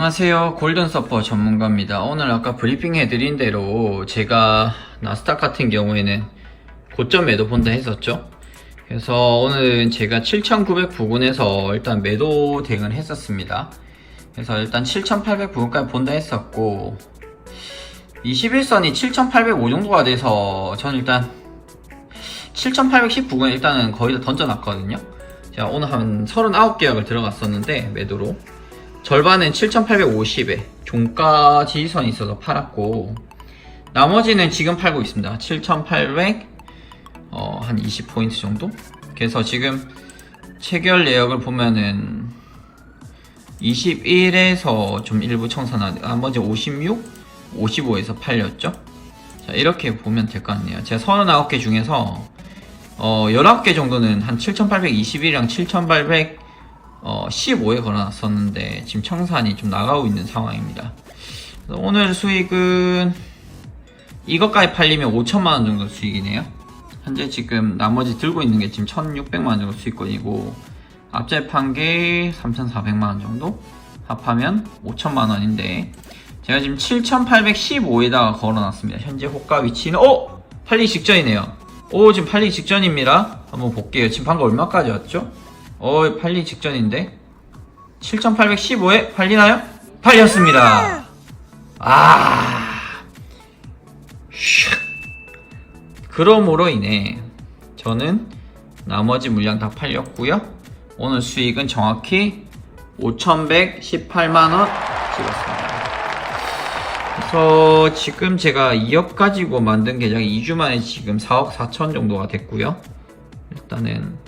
안녕하세요. 골든 서퍼 전문가입니다. 오늘 아까 브리핑 해드린 대로 제가 나스닥 같은 경우에는 고점 매도 본다 했었죠. 그래서 오늘은 제가 7,900 부근에서 일단 매도 대응을 했었습니다. 그래서 일단 7,800 부근까지 본다 했었고 21선이 7,805 정도가 돼서 저는 일단 7,810 부근 일단은 거의 다 던져놨거든요. 제가 오늘 한 39계약을 들어갔었는데 매도로 절반은 7,850에 종가 지지선이 있어서 팔았고 나머지는 지금 팔고 있습니다. 7,800 어, 한 20포인트 정도? 그래서 지금 체결 내역을 보면은 21에서 좀 일부 청산하고 나머지 56, 55에서 팔렸죠? 자, 이렇게 보면 될 것 같네요. 제가 39개 중에서 어, 19개 정도는 한 7,821이랑 7,800 어, 15에 걸어놨었는데 지금 청산이 좀 나가고 있는 상황입니다. 오늘 수익은 이것까지 팔리면 5천만 원 정도 수익이네요. 현재 지금 나머지 들고 있는 게 지금 1,600만 원 정도 수익권이고 앞제 판게 3,400만 원 정도 합하면 5천만 원인데 제가 지금 7,815에다가 걸어놨습니다. 현재 호가 위치는 어! 팔리기 직전이네요. 오 지금 팔리기 직전입니다. 한번 볼게요. 지금 방금 얼마까지 왔죠? 어, 팔리 직전인데? 7,815에 팔리나요? 팔렸습니다. 아. 슉. 그럼으로 인해 저는 나머지 물량 다 팔렸고요. 오늘 수익은 정확히 5,118만원 찍었습니다. 그래서 지금 제가 2억 가지고 만든 계정이 2주 만에 지금 4억 4천 정도가 됐고요. 일단은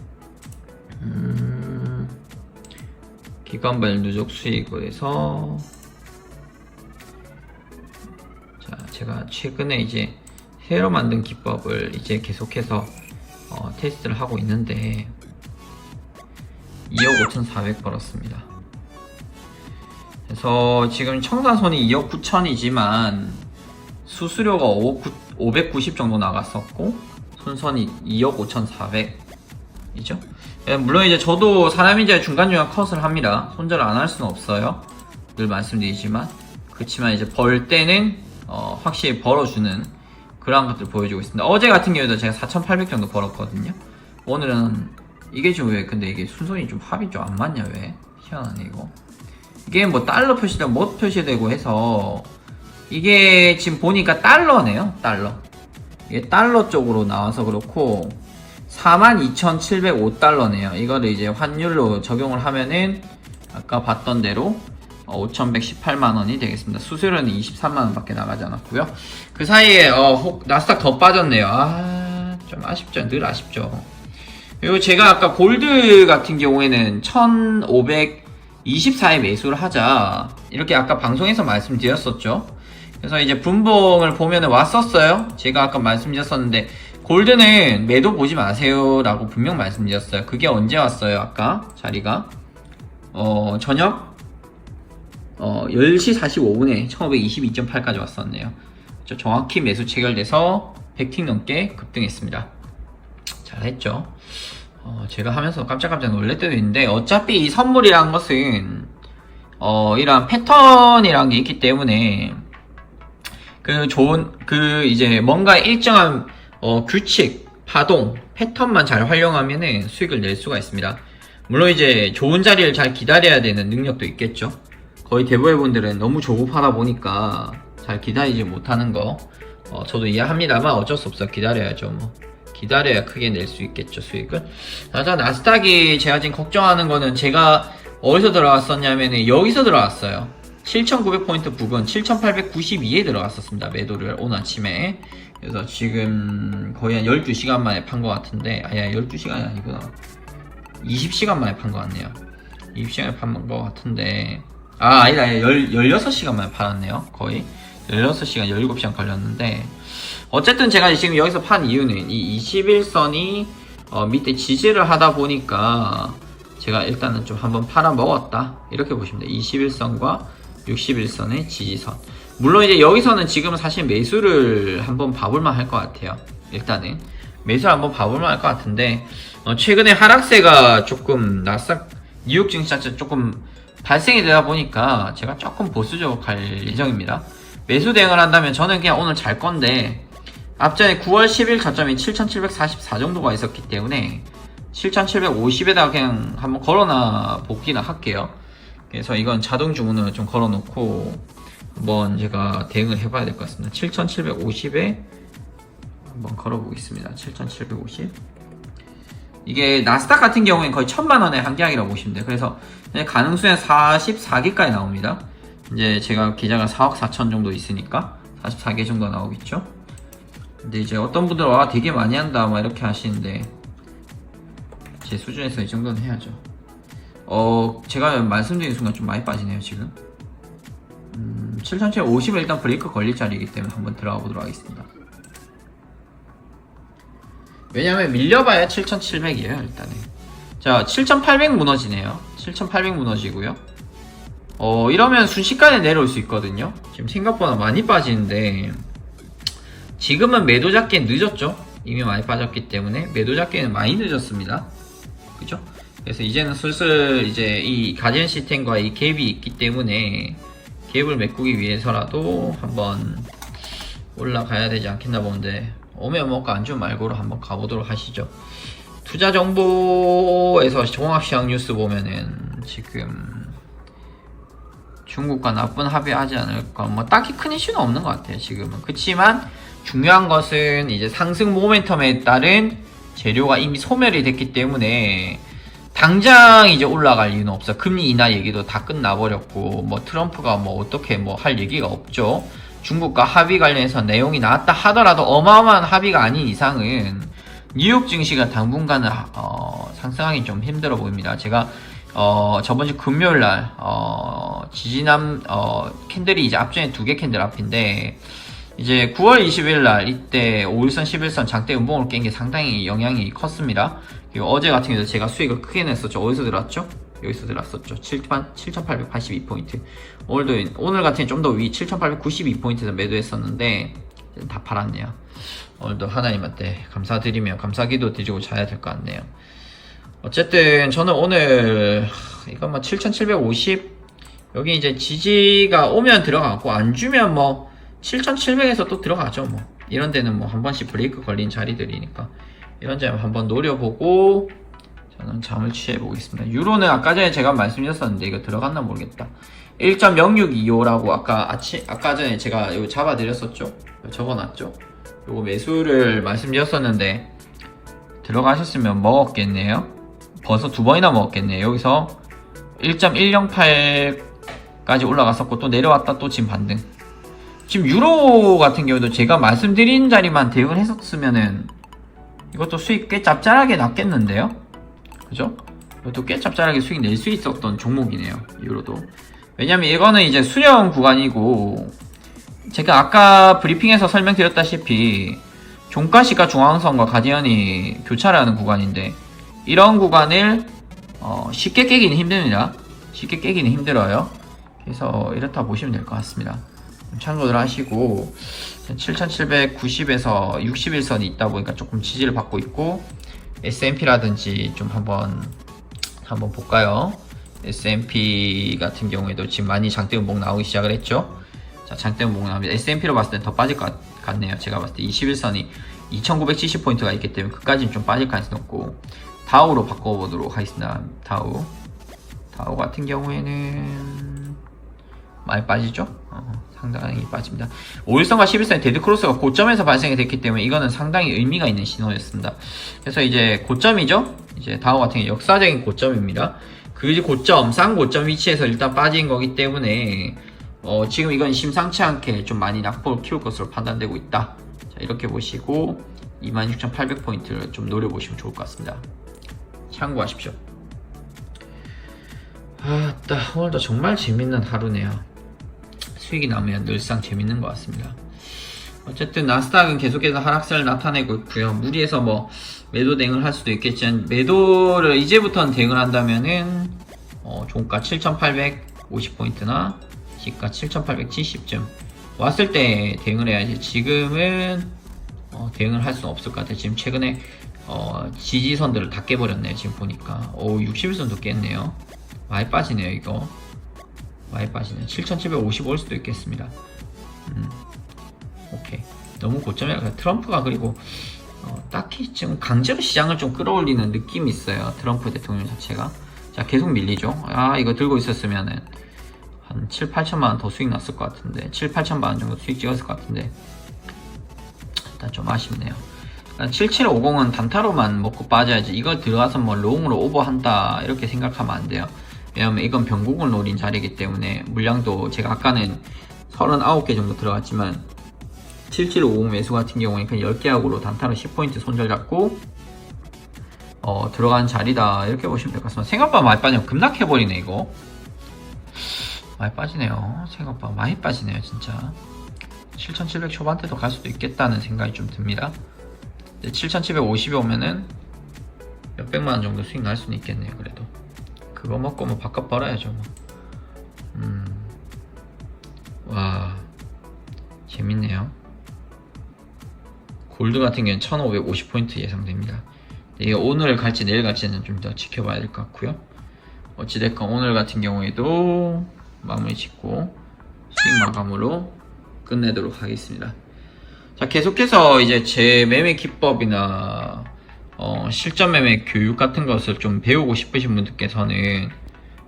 음, 기관발 누적 수익을 해서 자 제가 최근에 이제 새로 만든 기법을 이제 계속해서 어, 테스트를 하고 있는데 2억 5,400 벌었습니다. 그래서 지금 청산선이 2억 9천이지만 수수료가 590 정도 나갔었고 손선이 2억 5,400이죠. 예, 물론 이제 저도 사람이 이제 중간중간 컷을 합니다. 손절을 안 할 수는 없어요. 늘 말씀드리지만 그렇지만 이제 벌 때는 어, 확실히 벌어주는 그러한 것들을 보여주고 있습니다. 어제 같은 경우에도 제가 4,800 정도 벌었거든요. 오늘은 이게 좀왜 근데 이게 순선이 좀 합이 좀 안 맞냐 왜? 희한하네 이거. 이게 뭐 달러 표시되고 뭐 표시되고 해서 이게 지금 보니까 달러네요. 달러. 이게 달러 쪽으로 나와서 그렇고 42,705달러네요. 이거를 이제 환율로 적용을 하면은 아까 봤던 대로 5,118만원이 되겠습니다. 수수료는 23만원 밖에 나가지 않았고요. 그 사이에 어, 혹, 나스닥 더 빠졌네요. 아, 좀 아쉽죠. 늘 아쉽죠. 그리고 제가 아까 골드 같은 경우에는 1,524에 매수를 하자. 이렇게 아까 방송에서 말씀드렸었죠. 그래서 이제 분봉을 보면 왔었어요. 제가 아까 말씀드렸었는데 골드는 매도 보지 마세요 라고 분명 말씀드렸어요. 그게 언제 왔어요 아까? 자리가? 어 저녁? 어 10시 45분에 1522.8까지 왔었네요. 저 정확히 매수 체결돼서 100팅 넘게 급등했습니다. 잘했죠? 어 제가 하면서 깜짝깜짝 놀랄 때도 있는데 어차피 이 선물이란 것은 어 이런 패턴이란 게 있기 때문에 그 좋은 그 이제 뭔가 일정한 어, 규칙, 파동, 패턴만 잘 활용하면 수익을 낼 수가 있습니다. 물론 이제 좋은 자리를 잘 기다려야 되는 능력도 있겠죠. 거의 대부분의 분들은 너무 조급하다 보니까 잘 기다리지 못하는 거 어, 저도 이해합니다만 어쩔 수 없어 기다려야죠. 뭐. 기다려야 크게 낼 수 있겠죠 수익을. 자 나스닥이 제가 지금 걱정하는 거는 제가 어디서 들어갔었냐면 여기서 들어왔어요. 7,900포인트 부근 7,892에 들어갔었습니다. 매도를 오늘 아침에. 그래서 지금 거의 한 12시간 만에 판 것 같은데, 아야, 12시간이 아니구나. 20시간 만에 판 것 같네요. 20시간에 판 것 같은데, 아, 아니다. 16시간 만에 팔았네요. 거의. 16시간, 17시간 걸렸는데, 어쨌든 제가 지금 여기서 판 이유는 이 21선이 어, 밑에 지지를 하다 보니까 제가 일단은 좀 한번 팔아 먹었다. 이렇게 보시면 돼요. 21선과 61선의 지지선. 물론 이제 여기서는 지금 사실 매수를 한번 봐볼만 할 것 같아요. 일단은 매수를 한번 봐볼만 할 것 같은데 어, 최근에 하락세가 조금 나스닥 뉴욕 증시 자체 조금 발생이 되다 보니까 제가 조금 보수적으로 갈 예정입니다. 매수 대응을 한다면 저는 그냥 오늘 잘 건데 앞전에 9월 10일 저점이 7744 정도가 있었기 때문에 7750에다가 그냥 한번 걸어놔 보기나 할게요. 그래서 이건 자동 주문을 좀 걸어놓고 한번 제가 대응을 해봐야 될 것 같습니다. 7750에 한번 걸어보겠습니다. 7750 이게 나스닥 같은 경우에는 거의 천만 원의 한계약이라고 보시면 돼요. 그래서 그냥 가능수는 44개까지 나옵니다. 이제 제가 계좌가 4억 4천 정도 있으니까 44개 정도 나오겠죠. 근데 이제 어떤 분들은 와 되게 많이 한다 막 이렇게 하시는데 제 수준에서 이 정도는 해야죠. 어 제가 말씀드린 순간 좀 많이 빠지네요 지금. 음, 7750은 일단 브레이크 걸릴 자리이기 때문에 한번 들어가 보도록 하겠습니다. 왜냐면 밀려봐야 7700이에요 일단은. 자 7800 무너지네요. 7800 무너지고요. 어 이러면 순식간에 내려올 수 있거든요. 지금 생각보다 많이 빠지는데. 지금은 매도 잡기엔 늦었죠? 이미 많이 빠졌기 때문에 매도 잡기에는 많이 늦었습니다. 그죠? 그래서 이제는 슬슬 이제 이 가디언 시스템과 이 갭이 있기 때문에 갭을 메꾸기 위해서라도 한번 올라가야 되지 않겠나 보는데 오면 먹고 안 주면 말고로 한번 가보도록 하시죠. 투자 정보에서 종합시장 뉴스 보면은 지금 중국과 나쁜 합의하지 않을까 뭐 딱히 큰 이슈는 없는 것 같아요 지금은 그렇지만 중요한 것은 이제 상승 모멘텀에 따른 재료가 이미 소멸이 됐기 때문에 당장 이제 올라갈 이유는 없어 금리 인하 얘기도 다 끝나버렸고 뭐 트럼프가 뭐 어떻게 뭐 할 얘기가 없죠 중국과 합의 관련해서 내용이 나왔다 하더라도 어마어마한 합의가 아닌 이상은 뉴욕 증시가 당분간은 어, 상승하기 좀 힘들어 보입니다. 제가 어, 저번 주 금요일 날 어, 지지남 어, 캔들이 이제 앞전에 두 개 캔들 앞인데 이제 9월 20일 날 이때 5일선 11선 장대 음봉을 깬게 상당히 영향이 컸습니다. 그리고 어제 같은 경우도 제가 수익을 크게 냈었죠. 어디서 들어왔죠? 여기서 들어왔었죠. 7,882포인트. 오늘도, 오늘 같은 좀 더 위, 7,892포인트에서 매도했었는데, 다 팔았네요. 오늘도 하나님한테 감사드리며, 감사기도 드리고 자야 될 것 같네요. 어쨌든, 저는 오늘, 이건 뭐 7,750, 여기 이제 지지가 오면 들어가고, 안 주면 뭐, 7,700에서 또 들어가죠, 뭐. 이런 데는 뭐 한 번씩 브레이크 걸린 자리들이니까. 이런 점 한번 노려보고, 저는 잠을 취해 보겠습니다. 유로는 아까 전에 제가 말씀드렸었는데 이거 들어갔나 모르겠다. 1.0625라고 아까 아치 아까 전에 제가 이거 잡아 드렸었죠. 적어놨죠. 요거 매수를 말씀드렸었는데 들어가셨으면 먹었겠네요. 벌써 두 번이나 먹었겠네요. 여기서 1.108까지 올라갔었고 또 내려왔다 또 지금 반등. 지금 유로 같은 경우도 제가 말씀드린 자리만 대응을 했었으면은 이것도 수익 꽤 짭짤하게 났겠는데요. 그죠? 이것도 꽤 짭짤하게 수익 낼 수 있었던 종목이네요. 유로도. 왜냐면 이거는 이제 수령 구간이고 제가 아까 브리핑에서 설명드렸다시피 종가 시가 중앙선과 가디언이 교차를 하는 구간인데 이런 구간을 어, 쉽게 깨기는 힘듭니다. 쉽게 깨기는 힘들어요. 그래서 이렇다 보시면 될 것 같습니다. 참고들 하시고 7790에서 61선이 있다 보니까 조금 지지를 받고 있고 S&P라든지 좀 한번 한번 볼까요? S&P 같은 경우에도 지금 많이 장대 음봉 나오기 시작을 했죠. 자, 장대 음봉 나오면 S&P로 봤을 땐 더 빠질 것 같 네요. 제가 봤을 때 21선이 2970포인트가 있기 때문에 그까지는 좀 빠질 가능성이 높고 다우로 바꿔보도록 하겠습니다. 다우 다우 같은 경우에는 많이 빠지죠? 어, 상당히 빠집니다. 5일선과 11선의 데드크로스가 고점에서 발생이 됐기 때문에 이거는 상당히 의미가 있는 신호였습니다. 그래서 이제 고점이죠? 이제 다우 같은 경우 역사적인 고점입니다. 그 고점, 쌍고점 위치에서 일단 빠진 거기 때문에 어, 지금 이건 심상치 않게 좀 많이 낙폭을 키울 것으로 판단되고 있다. 자, 이렇게 보시고 26,800포인트를 좀 노려보시면 좋을 것 같습니다. 참고하십시오. 아 따 오늘도 정말 재밌는 하루네요. 수익이 나면 늘상 재밌는 것 같습니다. 어쨌든 나스닥은 계속해서 하락세를 나타내고 있고요. 무리해서 뭐 매도 대응을 할 수도 있겠지만 매도를 이제부터는 대응을 한다면은 어, 종가 7,850포인트나 시가 7,870점 왔을 때 대응을 해야지 지금은 어, 대응을 할 수는 없을 것 같아요. 지금 최근에 어, 지지선들을 다 깨버렸네요. 지금 보니까 오 61선도 깼네요. 많이 빠지네요 이거 많이 빠지네. 7,755일 수도 있겠습니다. 음, 오케이. 너무 고점이라 트럼프가 그리고 어, 딱히 지금 강제로 시장을 좀 끌어올리는 느낌이 있어요. 트럼프 대통령 자체가. 자, 계속 밀리죠. 아, 이거 들고 있었으면은 한 7, 8천만 원 더 수익 났을 것 같은데 7, 8천만 원 정도 수익 찍었을 것 같은데 일단 좀 아쉽네요. 7750은 단타로만 먹고 빠져야지 이걸 들어가서 뭐 롱으로 오버한다 이렇게 생각하면 안 돼요. 왜냐면 이건 변곡을 노린 자리이기 때문에 물량도 제가 아까는 39개 정도 들어갔지만 7750 매수 같은 경우에 그냥 10개 하고로 단타로 10포인트 손절 잡고 어, 들어간 자리다 이렇게 보시면 될 것 같습니다. 생각보다 많이 빠지네요. 급락해버리네 이거. 많이 빠지네요. 생각보다 많이 빠지네요 진짜. 7700 초반대도 갈 수도 있겠다는 생각이 좀 듭니다. 7750이 오면은 몇백만 원 정도 수익 날 수는 있겠네요 그래도. 그거 먹고 뭐 바깥 벌어야죠 뭐. 음. 와. 재밌네요. 골드 같은 경우는 1550포인트 예상됩니다. 이게 오늘 갈지 내일 갈지는 좀 더 지켜봐야 될 것 같고요. 어찌됐건 오늘 같은 경우에도 마무리 짓고 수익 마감으로 끝내도록 하겠습니다. 자, 계속해서 이제 제 매매 기법이나 어, 실전 매매 교육 같은 것을 좀 배우고 싶으신 분들께서는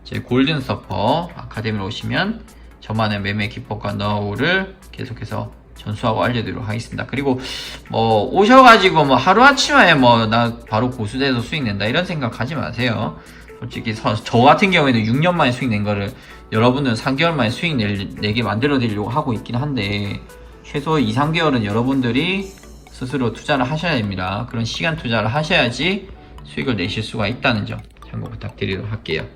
제 골든 서퍼 아카데미로 오시면 저만의 매매 기법과 노하우를 계속해서 전수하고 알려드리도록 하겠습니다. 그리고 뭐 오셔가지고 뭐 하루 아침에 뭐 나 바로 고수 돼서 수익 낸다 이런 생각 하지 마세요. 솔직히 서- 저 같은 경우에는 6년 만에 수익 낸 거를 여러분들은 3개월 만에 수익 낼, 내게 만들어 드리려고 하고 있긴 한데 최소 2, 3개월은 여러분들이 스스로 투자를 하셔야 됩니다. 그런 시간 투자를 하셔야지 수익을 내실 수가 있다는 점 참고 부탁드리도록 할게요.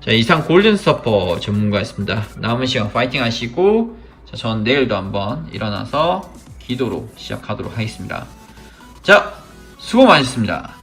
자, 이상 골든 서퍼 전문가였습니다. 남은 시간 파이팅 하시고, 자, 전 내일도 한번 일어나서 기도로 시작하도록 하겠습니다. 자, 수고 많으셨습니다.